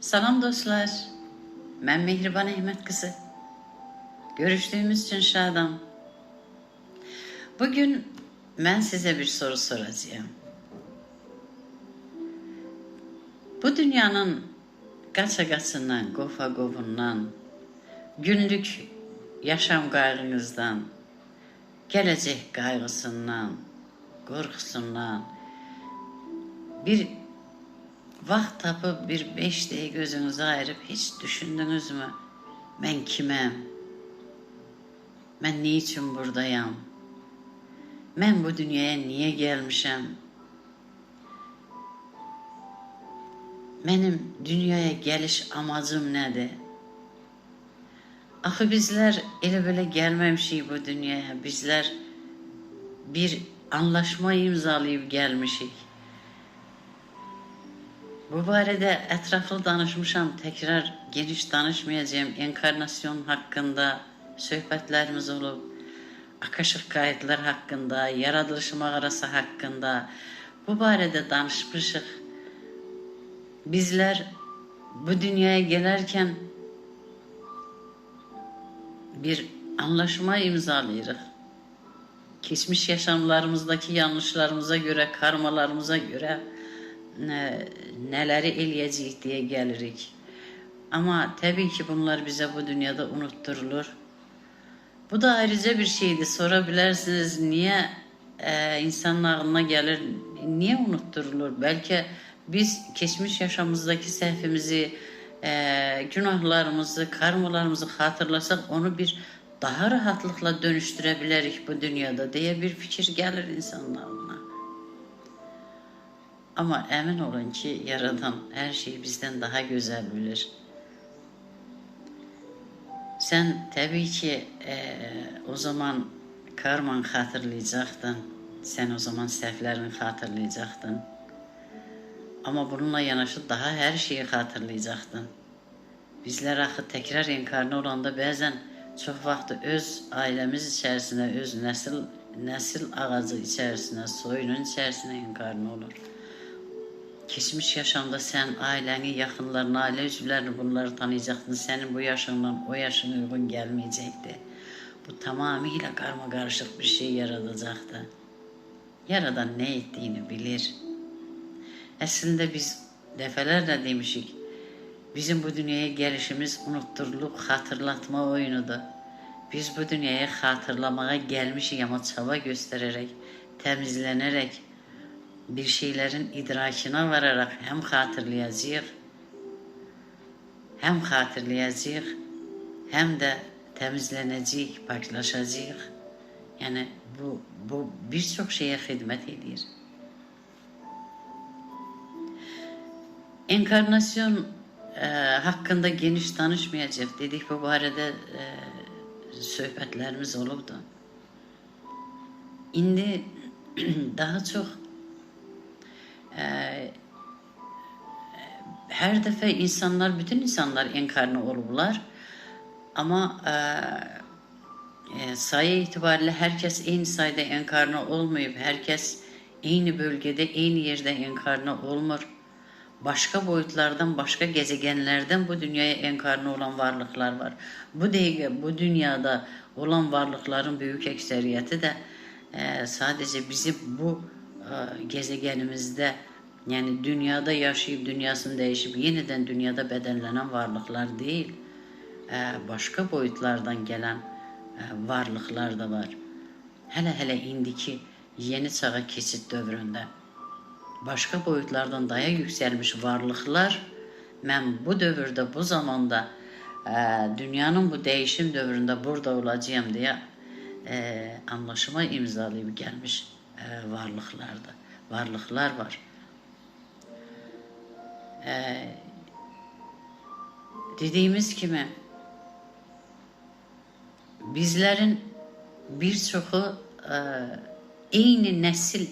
Salam dostlar. Ben Mehriban Ahmet kızı. Görüştüğümüz için şadam. Bugün ben size bir soru soracağım. Bu dünyanın gofa govundan, günlük yaşam kaygınızdan, gelecek kaygısından, korkusundan bir Vaxt tapıb bir beş dəqiqə gözünüzü ayırıb heç düşündünüz mü? Mən kiməm? Mən nə üçün buradayam? Mən bu dünyaya niyə gəlmişəm? Mənim dünyaya gəliş amacım nədir? Axı bizlər elə belə gəlməmişik bu dünyaya. Bizlər bir anlaşma imzalayıb gəlmişik. Bu barədə ətraflı danışmışam. Təkrar geniş danışmayacağım. Enkarnasyon haqqında söhbətlərimiz olub. Akashik qayıtlar haqqında, yaradılış mağarası haqqında bu barədə danışmışıq. Bizlər bu dünyaya gələrkən bir anlaşma imzalayırıq. Keçmiş yaşamlarımızdaki yanlışlarımıza görə, karmalarımıza görə nə, nələri eləyəcəyik deyə gəlirik. Amma təbii ki, bunlar bizə bu dünyada unutturulur. Bu da ayrıca bir şeydir. Sorabilirsiniz niye e, insanın aklına gelir, niye unutturulur? Belki biz geçmiş yaşamımızdaki səhvimizi, e, günahlarımızı, karmalarımızı hatırlasak onu bir daha rahatlıkla dönüştürebiliriz bu dünyada diye bir fikir gelir insanın aklına. Ama emin olun ki Yaradan her şeyi bizden daha güzel bilir. Sen tabii ki eee, o zaman karman hatırlayacaktın. Sen o zaman səhvlərini hatırlayacaktın. Ama bununla yanaşı daha her şeyi hatırlayacaktın. Bizlər axı təkrar enkarnı olanda bəzən çox vaxt öz ailəmiz içərisinə, öz nəsil nəsil ağacı içərisinə, soyunun içərisinə enkarnı olur. Keçmiş yaşamda sen aileni, yakınlarını, aile üzvlərini bunları tanıyacaktın. Senin bu yaşından o yaşın uygun gelmeyecekti. Bu tamamıyla karma karışık bir şey yaratacaktı. Yaradan ne ettiğini bilir. Aslında biz defalarla demişik. Bizim bu dünyaya gelişimiz unutturulup hatırlatma oyunudur. Biz bu dünyaya hatırlamaya gelmişik ama çaba göstererek, temizlenerek, bir şeylerin idrakına vararak hem hatırlayacağız, hem hatırlayacağız, hem de temizleneceğiz, paklaşacağız. Yani bu, bu birçok şeye hizmet ediyor. Enkarnasyon e, hakkında geniş tanışmayacak dedik bu barədə e, söhbətlərimiz olubdu. İndi daha çox her defa insanlar, bütün insanlar enkarne olurlar. Ama e, e, sayı itibariyle herkes aynı sayıda enkarne olmayıp herkes aynı bölgede, aynı yerde enkarne olmur. Başka boyutlardan, başka gezegenlerden bu dünyaya enkarne olan varlıklar var. Bu değil, bu dünyada olan varlıkların büyük ekseriyeti de e, sadece bizim bu e, gezegenimizde yani dünyada yaşayıp dünyasını değişip yeniden dünyada bedenlenen varlıklar değil, e, başka boyutlardan gelen e, varlıklar da var. Hele hele indiki yeni çağa keçid dövründə başka boyutlardan daya yükselmiş varlıklar ben bu dövrde bu zamanda e, dünyanın bu değişim dövründe burada olacağım diye e, anlaşma imzalayıp gelmiş e, varlıklarda varlıklar var. E, dediğimiz gibi bizlerin birçoğu e, eyni nesil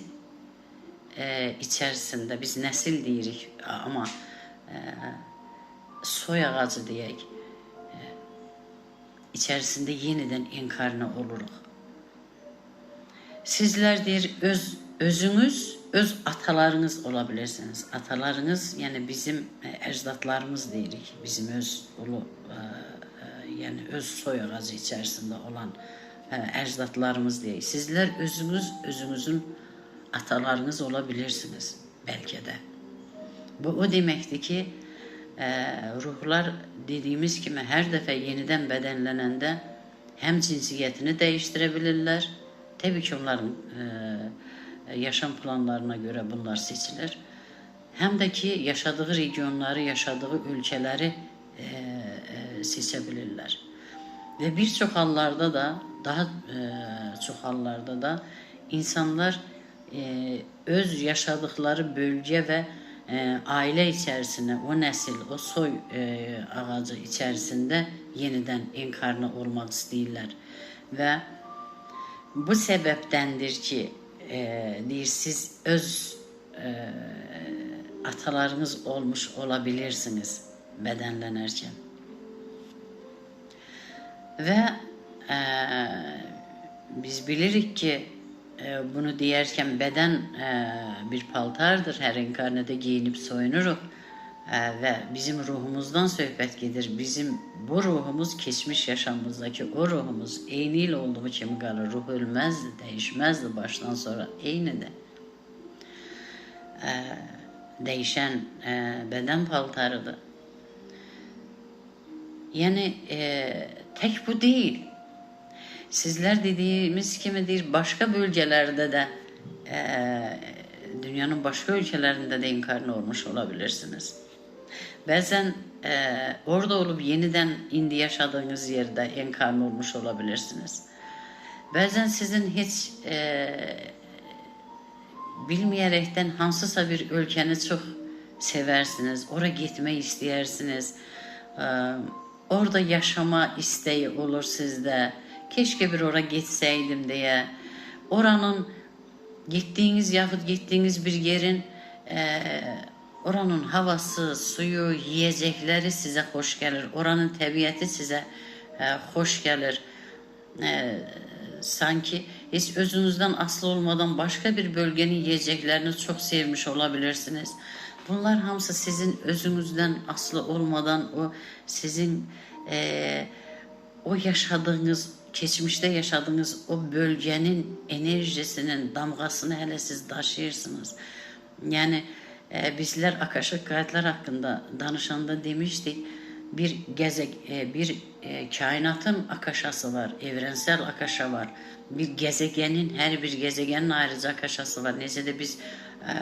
e, içerisinde biz nesil deyirik ama e, soy ağacı diyek e, içerisinde yeniden enkarne oluruz. Sizler deyir öz özünüz öz atalarınız olabilirsiniz. Atalarınız yani bizim e, ecdatlarımız deyirik. Bizim öz ulu e, e, yani öz soy ağacı içerisinde olan ecdatlarımız diye. Sizler özünüz özünüzün atalarınız olabilirsiniz belki de. Bu o demekti ki ruhlar dediğimiz gibi her defa yeniden bedenlenende hem cinsiyetini değiştirebilirler. Tabii ki onların e, yaşam planlarına göre bunlar seçilir. Hem de ki yaşadığı regionları, yaşadığı ülkeleri e, e, seçebilirler. Ve birçok hallarda da daha e, çok hallarda da insanlar e, öz yaşadıkları bölge ve e, aile içerisinde o nesil, o soy e, ağacı içerisinde yeniden enkarne olmak istiyorlar. Ve bu sebeptendir ki e, siz öz e, atalarınız olmuş olabilirsiniz bedenlenirken. Ve e, biz bilirik ki e, bunu diyerken beden e, bir paltardır. Her enkarnede giyinip soyunuruz. E, ve bizim ruhumuzdan söhbət gedir. Bizim bu ruhumuz geçmiş yaşamımızdaki o ruhumuz eyniyle olduğu kimi qalır. Ruh ölmezdi, değişmezdi baştan sonra. Eynidir. E, değişen e, beden paltarıdır. Yani e, tek bu değil. Sizler dediğimiz gibidir başka bölgelerde de e, dünyanın başka ülkelerinde de inkarne olmuş olabilirsiniz. Bazen e, orada olup yeniden indi yaşadığınız yerde enkarne olmuş olabilirsiniz. Bazen sizin hiç e, bilmeyerekten hansısa bir ülkeni çok seversiniz. Oraya gitmeyi isteyersiniz. E, orada yaşama isteği olur sizde. Keşke bir oraya gitseydim diye. Oranın gittiğiniz yahut gittiğiniz bir yerin e, oranın havası, suyu, yiyecekleri size hoş gelir. Oranın tabiatı size e, hoş gelir. E, sanki hiç özünüzden aslı olmadan başka bir bölgenin yiyeceklerini çok sevmiş olabilirsiniz. Bunlar hamısı sizin özünüzden aslı olmadan o sizin e, o yaşadığınız geçmişte yaşadığınız o bölgenin enerjisinin damgasını hele siz taşıyırsınız. Yani e, bizler akaşık kayıtlar hakkında danışanda demiştik bir gezeg e, bir e, kainatın akaşası var, evrensel akaşa var. Bir gezegenin her bir gezegenin ayrıca akaşası var. Neyse de biz e,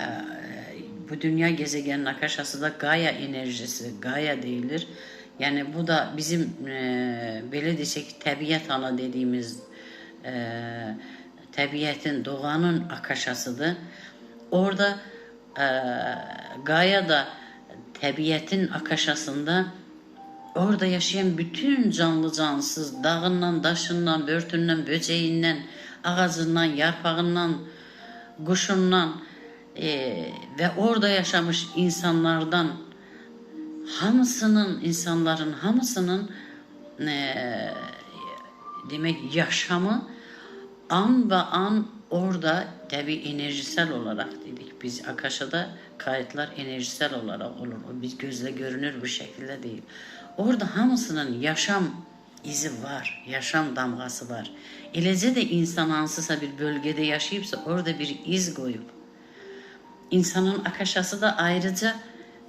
bu dünya gezegenin akaşası da Gaia enerjisi, Gaia değildir. Yani bu da bizim e, böyle desek tabiat ana dediğimiz e, tabiatın, doğanın akaşasıdır. Orada Gaia'da tabiatın akaşasında orada yaşayan bütün canlı cansız dağından, daşından, börtünden, böceğinden, ağacından, yarpağından, kuşundan e, ve orada yaşamış insanlardan hamısının insanların hamısının e, demek yaşamı an ve an orada tabi enerjisel olarak dedik. Biz Akaşa'da kayıtlar enerjisel olarak olur. O biz gözle görünür bir şekilde değil. Orada hamısının yaşam izi var, yaşam damgası var. Eləcə de insan hansısa bir bölgede yaşayıpsa orada bir iz koyup insanın akaşası da ayrıca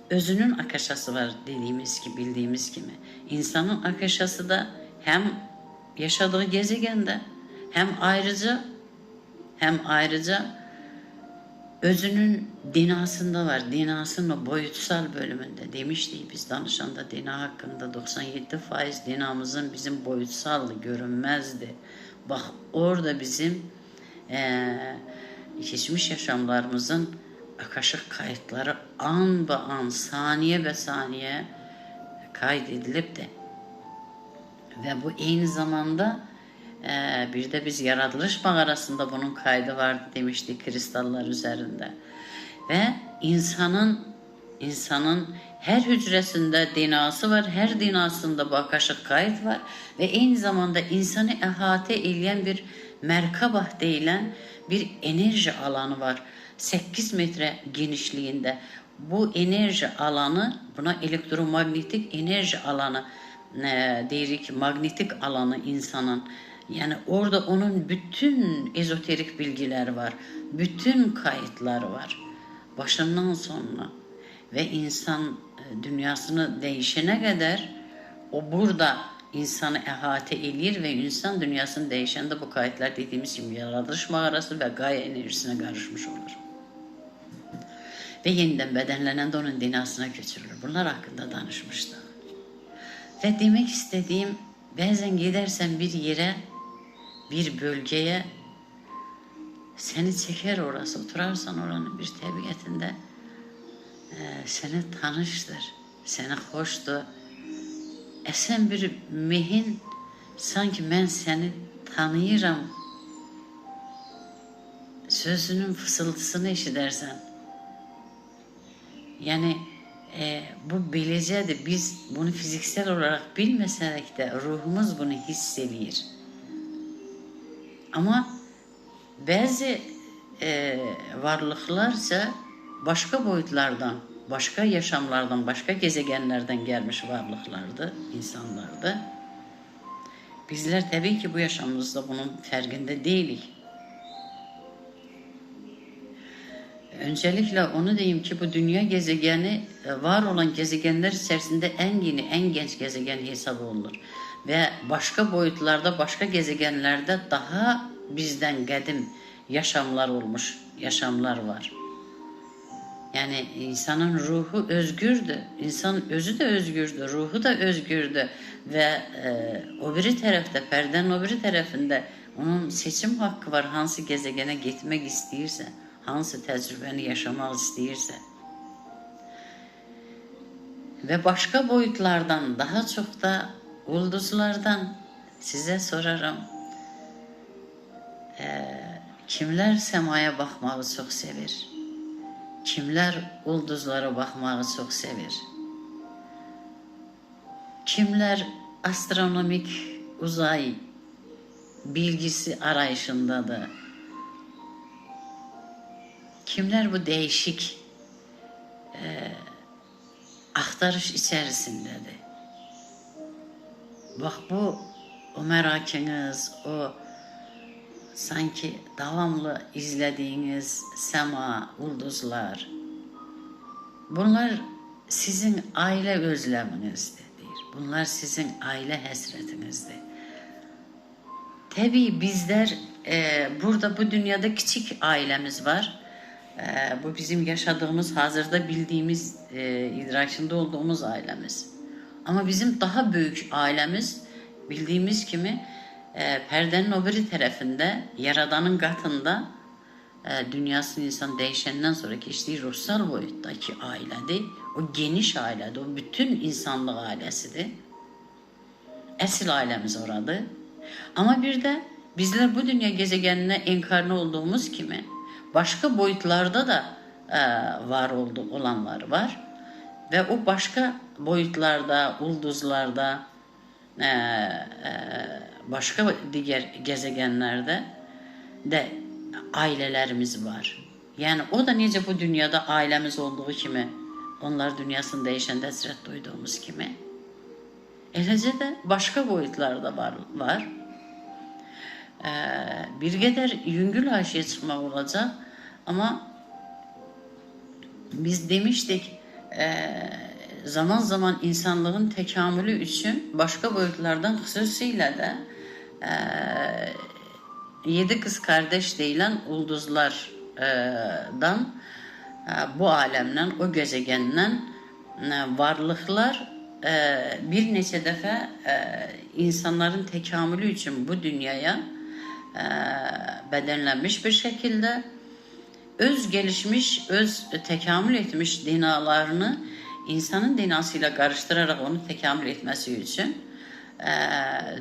özünün akaşası var dediğimiz gibi bildiğimiz gibi. İnsanın akaşası da hem yaşadığı gezegende hem ayrıca hem ayrıca özünün dinasında var. Dinasının boyutsal bölümünde demiştik biz danışanda dina hakkında 97 faiz dinamızın bizim boyutsal görünmezdi. Bak orada bizim eee geçmiş yaşamlarımızın akaşık kayıtları an be an, saniye be saniye kaydedilip de ve bu aynı zamanda e, bir de biz yaratılış mağarasında bunun kaydı vardı demiştik kristallar üzerinde. Ve insanın insanın her hücresinde dinası var, her dinasında bu akaşık kayıt var ve aynı zamanda insanı ehate edeyen bir merkabah denilen bir enerji alanı var. 8 metre genişliğinde. bu enerji alanı buna elektromanyetik enerji alanı e, deyirik magnetik alanı insanın yani orada onun bütün ezoterik bilgiler var. Bütün kayıtlar var. Başından sonuna ve insan e, dünyasını değişene kadar o burada insanı ehate edir ve insan dünyasını değişende bu kayıtlar dediğimiz gibi yaratılış mağarası ve gaye enerjisine karışmış olur. Ve yeniden bedenlenen de onun dinasına götürülür. Bunlar hakkında danışmıştım. Ve demek istediğim bazen gidersen bir yere, bir bölgeye seni çeker orası. Oturarsan oranın bir tabiatında e, seni tanıştır. Seni hoştur. Esen bir mehin sanki ben seni tanıyıram sözünün fısıltısını eşidersen yani e, bu bileceği biz bunu fiziksel olarak bilmesek de ruhumuz bunu hissediyor. Ama bazı e, varlıklarsa başka boyutlardan, başka yaşamlardan, başka gezegenlerden gelmiş varlıklardı, insanlardı. Bizler tabii ki bu yaşamımızda bunun farkında değiliz. Öncelikle onu diyeyim ki bu dünya gezegeni e, var olan gezegenler içerisinde en yeni, en genç gezegen hesabı olunur. Ve başka boyutlarda, başka gezegenlerde daha bizden kadim yaşamlar olmuş, yaşamlar var. Yani insanın ruhu özgürdü. İnsanın özü de özgürdü, ruhu da özgürdü. Ve e, o biri tarafta, perdenin o biri tarafında onun seçim hakkı var hansı gezegene gitmek istiyorsa hansı tecrübeni yaşamak istəyirsə ve başka boyutlardan daha çok da ulduzlardan size sorarım. Ee, kimler semaya bakmağı çok sevir? Kimler ulduzlara bakmağı çok sevir? Kimler astronomik uzay bilgisi arayışındadır? Kimler bu değişik e, aktarış içerisindedir? Bak bu o merakınız, o sanki devamlı izlediğiniz sema, ulduzlar, bunlar sizin aile özleminizdir. Bunlar sizin aile hasretinizdir. Tabii bizler e, burada bu dünyada küçük ailemiz var. E, bu bizim yaşadığımız, hazırda bildiğimiz, e, idrakinde olduğumuz ailemiz. Ama bizim daha büyük ailemiz bildiğimiz kimi e, perdenin o biri tarafında, Yaradan'ın katında e, dünyasının insan değişenden sonra geçtiği ruhsal boyuttaki ailedir. O geniş ailedir, o bütün insanlık ailesidir. Esil ailemiz orada. Ama bir de bizler bu dünya gezegenine enkarne olduğumuz kimi başka boyutlarda da e, var oldu olanlar var. Ve o başka boyutlarda, ulduzlarda, e, e, başka diğer gezegenlerde de ailelerimiz var. Yani o da nice bu dünyada ailemiz olduğu kimi, onlar dünyasında değişen hasret duyduğumuz kimi. Eləcə de başka boyutlarda var. var. Ee, bir kadar yüngül haşiye çıkmak olacak ama biz demiştik zaman zaman insanlığın tekamülü için başka boyutlardan xüsusilə də e, yedi kız kardeş deyilen ulduzlardan e, bu alemden, o gezegenden e, varlıklar e, bir neçə dəfə e, insanların tekamülü için bu dünyaya e, bedenlenmiş bir şekilde öz gelişmiş, öz tekamül etmiş dinalarını insanın dinasıyla karıştırarak onu tekamül etmesi için e,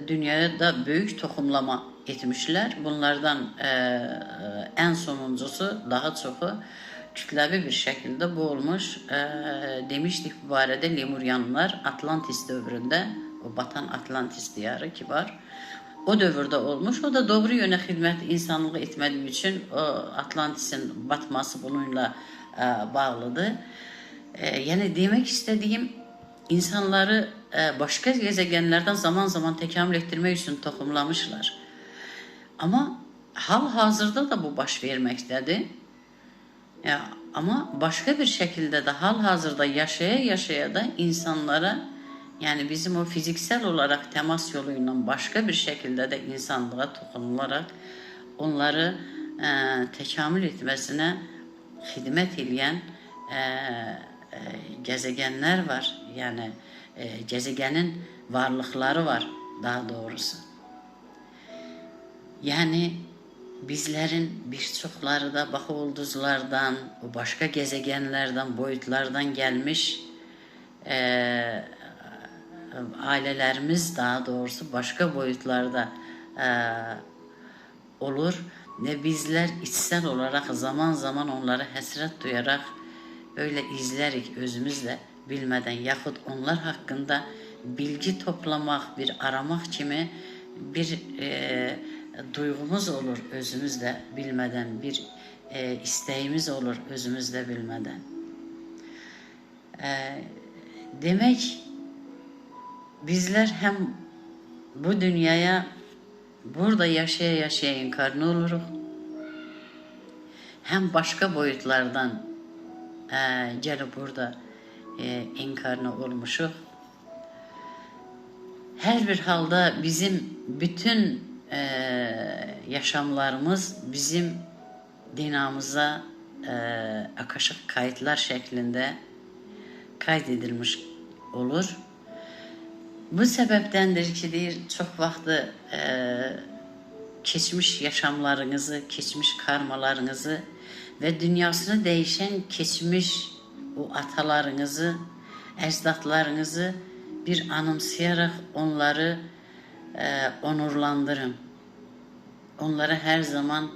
dünyaya da büyük tohumlama etmişler. Bunlardan e, en sonuncusu daha çoku kütlevi bir şekilde bu olmuş. E, demiştik bu barədə Lemuryanlar Atlantis dövründe o batan Atlantis diyarı ki var o dövrdə olmuş. O da doğru yönə xidmət insanlığı etmədiyi üçün Atlantisin batması bununla ə, bağlıdır. E, yani demek istediğim insanları e, başka gezegenlerden zaman zaman tekamül ettirmek için tohumlamışlar. Ama hal hazırda da bu baş vermektedir. Ya, ama başka bir şekilde de hal hazırda yaşaya yaşaya da insanlara yani bizim o fiziksel olarak temas yoluyla başka bir şekilde de insanlığa dokunularak onları e, tekamül etmesine hizmet eden e, e, gezegenler var. Yani e, gezegenin varlıkları var daha doğrusu. Yani bizlerin birçokları da bak ulduzlardan, başka gezegenlerden, boyutlardan gelmiş e, ailelerimiz daha doğrusu başka boyutlarda e, olur ve bizler içsel olarak zaman zaman onları hasret duyarak öyle izlerik özümüzle bilmeden yahut onlar hakkında bilgi toplamak, bir aramak kimi bir e, duygumuz olur özümüzle bilmeden, bir e, isteğimiz olur özümüzle bilmeden. E, demek bizler hem bu dünyaya burada yaşaya yaşaya inkarne oluruz, hem başka boyutlardan e, gelip burada e, inkarne olmuşuz. Her bir halda bizim bütün e, yaşamlarımız bizim dinamıza e, akışık kayıtlar şeklinde kaydedilmiş olur. Bu sebeptendir ki deyir çok vakti e, geçmiş yaşamlarınızı, geçmiş karmalarınızı ve dünyasını değişen geçmiş o atalarınızı, ecdatlarınızı bir anımsayarak onları e, onurlandırın. Onlara her zaman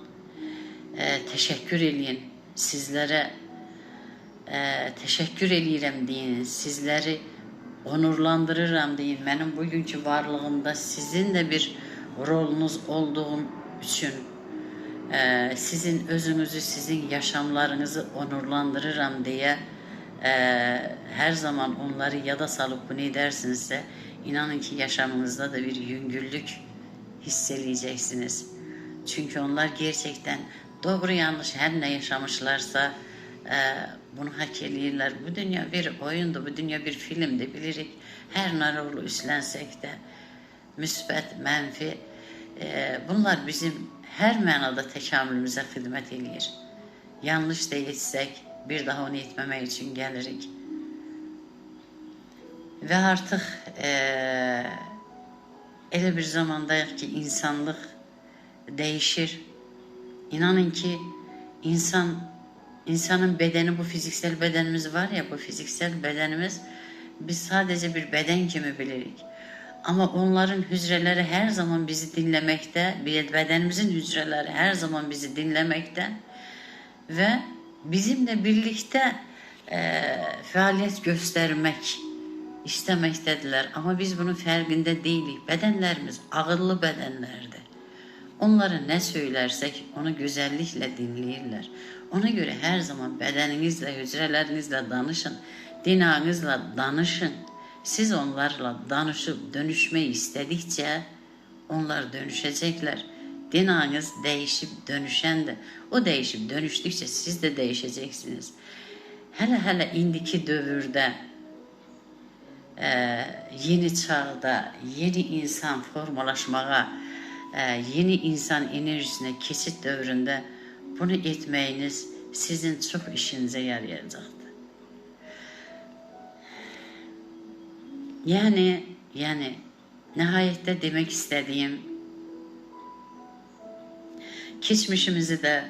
e, teşekkür edin. Sizlere e, teşekkür edirəm deyin. Sizleri onurlandırıram deyin. Benim bugünkü varlığımda sizin de bir rolunuz olduğum için e, sizin özünüzü, sizin yaşamlarınızı onurlandırıram diye e, her zaman onları yada salıp bunu edersinizse inanın ki yaşamınızda da bir yüngüllük hissedeceksiniz. Çünkü onlar gerçekten doğru yanlış her ne yaşamışlarsa e, bunu hak ediyorlar. Bu dünya bir oyundu, bu dünya bir filmdi bilirik. Her ne rolü üstlensek de müsbet, menfi e, bunlar bizim her manada tekamülümüze hizmet ediyor. Yanlış da etsek bir daha onu etmemek için gelirik. Ve artık eee öyle bir zamandayız ki insanlık değişir. İnanın ki insan insanın bedeni bu fiziksel bedenimiz var ya bu fiziksel bedenimiz biz sadece bir beden gibi bilirik. Ama onların hücreleri her zaman bizi dinlemekte, bedenimizin hücreleri her zaman bizi dinlemekte ve bizimle birlikte e, faaliyet göstermek istemektedirler. Ama biz bunun farkında değiliz. Bedenlerimiz ağırlı bedenlerdi. Onlara ne söylersek onu güzellikle dinleyirler. Ona göre her zaman bedeninizle, hücrelerinizle danışın. Dinanızla danışın. Siz onlarla danışıp dönüşmeyi istedikçe onlar dönüşecekler. Dinanız değişip dönüşen de o değişip dönüştükçe siz de değişeceksiniz. Hele hele indiki dövürde e, yeni çağda yeni insan formalaşmağa, e, yeni insan enerjisine kesit dövründe bunu etmeyiniz sizin çok işinize yarayacaktır. Yani yani nihayette demek istediğim geçmişimizi de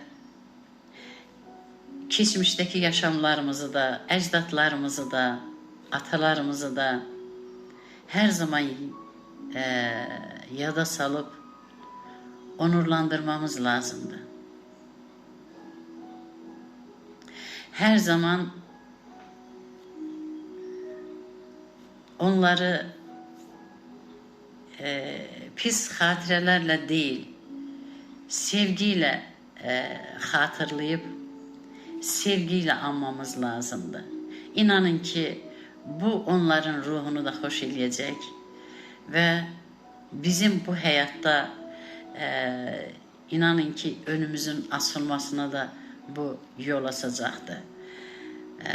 geçmişteki yaşamlarımızı da ecdatlarımızı da atalarımızı da her zaman e, yada salıp onurlandırmamız lazımdı. Her zaman onları e, pis hatirelerle değil, sevgiyle e, hatırlayıp sevgiyle anmamız lazımdı. İnanın ki bu onların ruhunu da hoş eləyəcək ve bizim bu hayatta e, inanın ki önümüzün açılmasına da bu yol açacaqdır. E,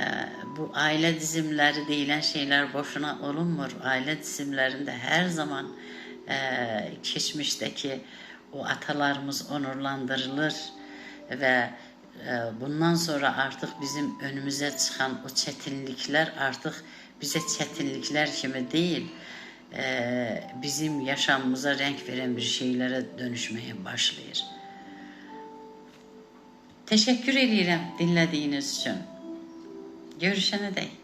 bu aile dizimleri deyilən şeyler boşuna olunmur. Aile dizimlerinde her zaman e, geçmişteki o atalarımız onurlandırılır ve e, bundan sonra artık bizim önümüze çıkan o çetinlikler artık bize çetinlikler kimi değil, e, bizim yaşamımıza renk veren bir şeylere dönüşmeye başlayır. Teşekkür ederim dinlediğiniz için. Görüşene dek.